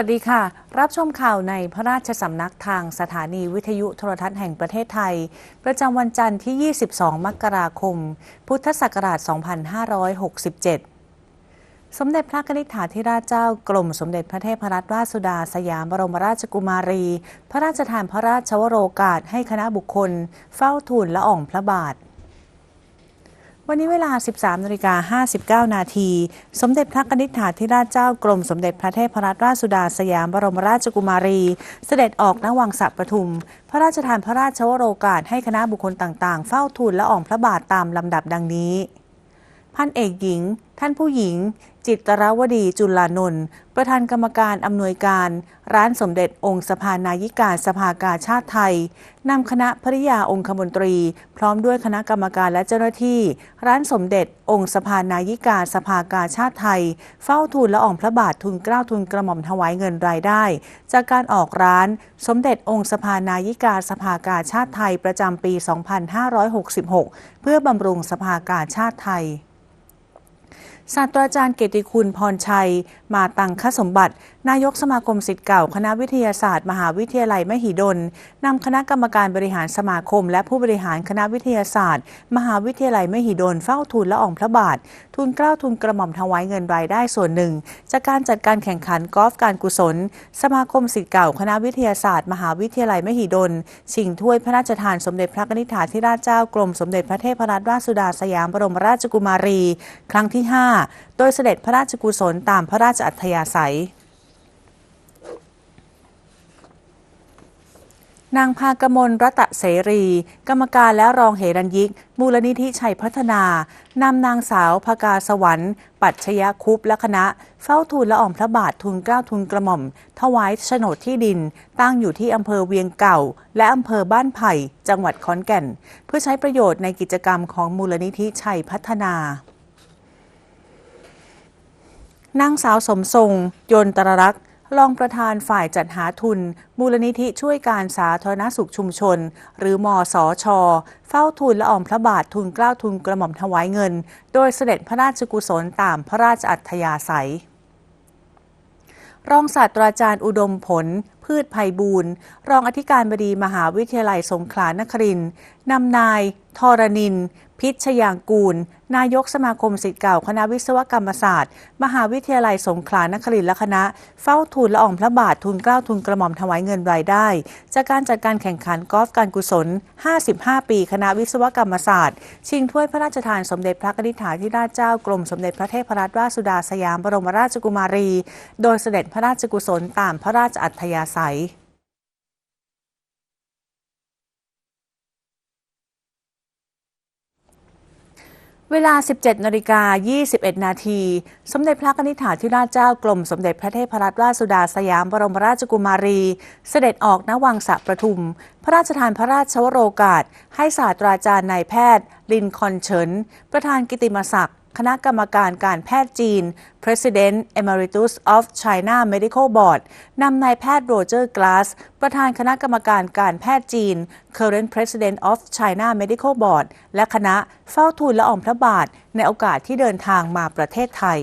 วัสดีค่ะ รับชมข่าวในพระราชสำนักทางสถานีวิทยุโทรทัศน์แห่งประเทศไทย ประจำวันจันทร์ที่ 22 มกราคม พุทธศักราช 2567สมเด็จพระนิษฐาธิราชเจ้ากรมสมเด็จพระเทพรัตนราชสุดาสยามบรมราชกุมารี พระราชทานพระราชวโรกาสให้คณะบุคคล เฝ้าทูลละอองพระบาท วันนี้เวลา 13นาฬิกา59 นาที สมเด็จพระกนิษฐาธิราชเจ้ากรมสมเด็จพระเทพรัตนราชสุดาสยามบรมราชกุมารี เสด็จออกณวังสระปทุม พระราชทานพระราชวโรกาสให้คณะบุคคลต่างๆ เฝ้าทูลและอ่องพระบาทตามลำดับดังนี้ พันเอกหญิง ท่านผู้หญิง จิตรวดีจุลานนท์ประธานกรรมการอำนวยการ ร้านสมเด็จองค์สภานายิกาสภากาชาติไทยนำคณะภริยาองคมนตรี พร้อมด้วยคณะกรรมการและเจ้าหน้าที่ ร้านสมเด็จองค์สภานายิกาสภากาชาติไทย เฝ้าทูลละอองพระบาททุนเกล้าทุนกระหม่อมถวายเงินรายได้ จากการออกร้าน สมเด็จองค์สภานายิกาสภากาชาติไทยประจำปี 2566 เพื่อบำรุงสภากาชาติไทย ศาสตราจารย์เกติคุณพรชัย มาตังคสมบัติ นายกสมาคมสิทธิ์เก่า คณะวิทยาศาสตร์ มหาวิทยาลัยมหิดลนำคณะกรรมการบริหารสมาคม และผู้บริหารคณะวิทยาศาสตร์ มหาวิทยาลัยมหิดลเฝ้าทูลละอองพระบาท ทุนเกล้าทุนกระหม่อมถวายเงินรายได้ส่วนหนึ่ง จากการจัดการแข่งขันกอล์ฟการกุศล สมาคมสิทธิ์เก่า คณะวิทยาศาสตร์ มหาวิทยาลัยมหิดลชิงถ้วยพระราชทานสมเด็จพระนิธิถาธิราชเจ้ากรมสมเด็จพระเทพรัตนราชสุดาสยามบรมราชกุมารี ครั้งที่ 5โดยเสด็จพระราชกุศลตามพระราชอัธยาศัย นางพากมลรัตะเสรี กรรมการและรองเหรัญยิก มูลนิธิชัยพัฒนานำนางสาวพกาสวรรค์ ปัจชยคุปและคณะ เฝ้าทูลละอองพระบาททุนเกล้าทุนกระหม่อม ถวายโฉนดที่ดิน ตั้งอยู่ที่อำเภอเวียงเก่า และอำเภอบ้านไผ่ จังหวัดขอนแก่น เพื่อใช้ประโยชน์ในกิจกรรมของมูลนิธิชัยพัฒนา นางสาวสมทรง ยนตรรักษ์รองประธานฝ่ายจัดหาทุน มูลนิธิช่วยการสาธารณสุขชุมชน หรือมอสอชอเฝ้าทูลละอองพระบาททุนเกล้าทุนกระหม่อมถวายเงิน โดยเสด็จพระราชกุศลตามพระราชอัธยาศัย รองศาสตราจารย์อุดมผล พืชภัยบูรณ์ รองอธิการบดีมหาวิทยาลัยสงขลานครินนำนาย ทรนิน พิชยางกูล นายกสมาคมศิษย์เก่าคณะวิศวกรรมศาสตร์ มหาวิทยาลัยสงขลานครินทร์และคณะ เฝ้าทูลละอองพระบาท ทุนเกล้าทุนกระหม่อมถวายเงินรายได้ จากการจัดการแข่งขันกอล์ฟการกุศล 55 ปี คณะวิศวกรรมศาสตร์ ชิงถ้วยพระราชทานสมเด็จพระนิษฐาธิราชเจ้ากรมสมเด็จพระเทพรัตนราชสุดาสยามบรมราชกุมารี โดยเสด็จพระราชกุศลตามพระราชอัธยาศัย เวลา 17 นาฬิกา 21 นาที สมเด็จพระนิธิถาธิราชเจ้ากรมสมเด็จพระเทพรัตนราชสุดาสยามบรมราชกุมารี เสด็จออกณวังสระประทุม พระราชทานพระราชวโรกาส ให้ศาสตราจารย์นายแพทย์ ลินคอนเฉิน ประธานกิติมศักดิ์ คณะกรรมการการแพทย์จีน President Emeritus of China Medical Board นำนายแพทย์โรเจอร์กลาส ประธานคณะกรรมการการแพทย์จีน Current President of China Medical Board และคณะเฝ้าทูลละอองพระบาท ในโอกาสที่เดินทางมาประเทศไทย